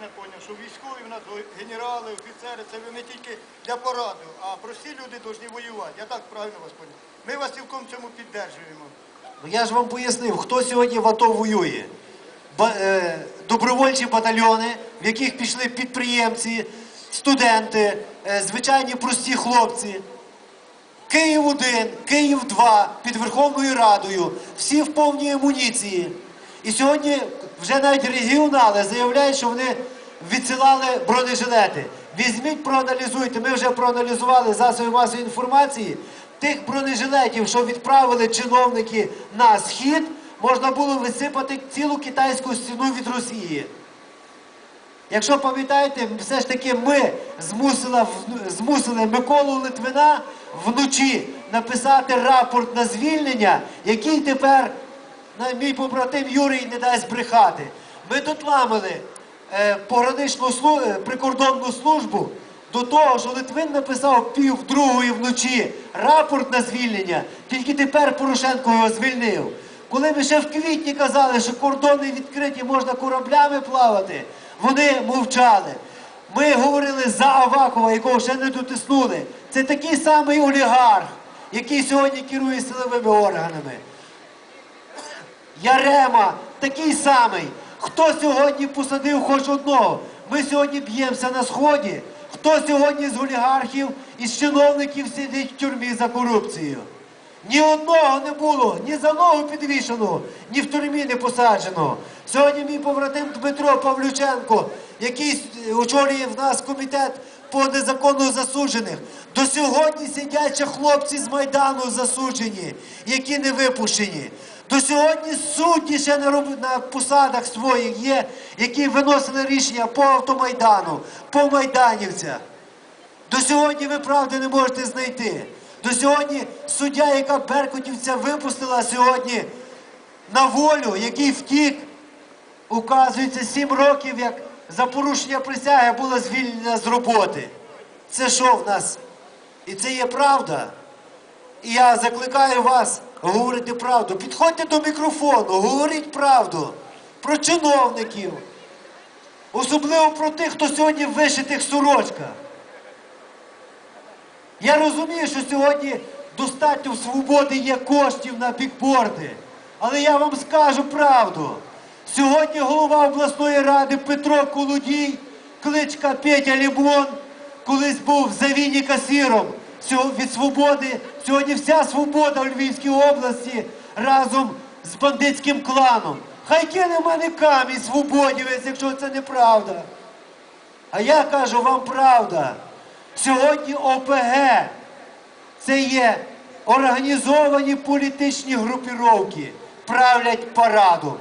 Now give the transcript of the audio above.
одне поняв, що військові в нас генерали, офіцери, це не тільки для поради, а прості люди повинні воювати. Я так правильно вас поняв. Ми вас цілком цьому піддержуємо. Ну я ж вам пояснив, хто сьогодні в АТО воює. Ба- е, добровольчі батальйони, в яких пішли підприємці, студенти, е, звичайні прості хлопці. Київ 1 Київ 2 під Верховною Радою, всі в повній амуніції. І сьогодні вже навіть регіонали заявляють, що вони відсилали бронежилети. Візьміть, проаналізуйте. Ми вже проаналізували засоби масової інформації. Тих бронежилетів, що відправили чиновники на схід, можна було висипати цілу китайську стіну від Росії. Якщо пам'ятаєте, все ж таки ми змусили, змусили Миколу Литвина вночі написати рапорт на звільнення, який тепер мій побратим Юрій не дасть брехати. Ми дотламили е, пограничну слу- е, прикордонну службу до того, що Литвин написав пів другої вночі рапорт на звільнення, тільки тепер Порошенко його звільнив. Коли ми ще в квітні казали, що кордони відкриті, можна кораблями плавати, вони мовчали. Ми говорили за Авакова, якого ще не дотиснули. Це такий самий олігарх, який сьогодні керує силовими органами. Ярема такий самий. Хто сьогодні посадив хоч одного? Ми сьогодні б'ємося на сході. Хто сьогодні з олігархів і з чиновників сидить в тюрмі за корупцію? Ні одного не було, ні за ногу підвішеного, ні в тюрмі не посадженого. Сьогодні мій побратим Дмитро Павлюченко, який очолює в нас комітет по незаконно засуджених. До сьогодні сидять ще хлопці з Майдану засуджені, які не випущені. До сьогодні судді ще на, роб- на посадах своїх є, які виносили рішення по автомайдану, по майданівцях. До сьогодні ви правди не можете знайти. До сьогодні суддя, яка Беркутівця випустила сьогодні на волю, який втік, указується сім років, як за порушення присяги було звільнена з роботи. Це що в нас? І це є правда. І я закликаю вас говорити правду. Підходьте до мікрофону, говоріть правду про чиновників, особливо про тих, хто сьогодні в вишитих сорочках. Я розумію, що сьогодні достатньо в свободи є коштів на бікборди. Але я вам скажу правду. Сьогодні голова обласної ради Петро Колодій, кличка Петя Лімон, колись був в Завіні касіром від свободи. Сьогодні вся свобода у Львівській області разом з бандитським кланом. Хай кине в мене камінь свободівець, якщо це неправда. А я кажу вам правда. Сьогодні ОПГ це є організовані політичні групіровки, правлять парадом.